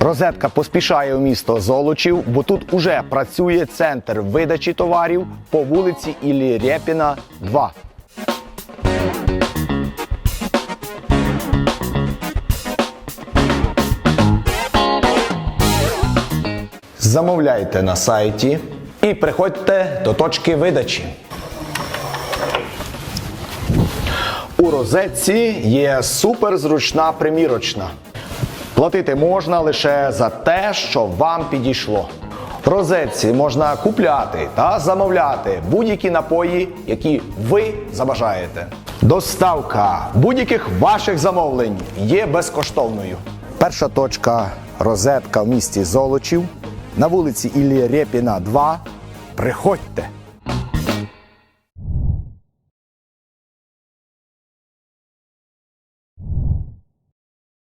Розетка поспішає у місто Золочів, бо тут уже працює центр видачі товарів по вулиці Іллі Рєпіна, 2. Замовляйте на сайті і приходьте до точки видачі. У розетці є суперзручна примірочна. Платити можна лише за те, що вам підійшло. Розетці можна купляти та замовляти будь-які напої, які ви забажаєте. Доставка будь-яких ваших замовлень є безкоштовною. Перша точка розетка в місті Золочів на вулиці Іллі Рєпіна 2. Приходьте!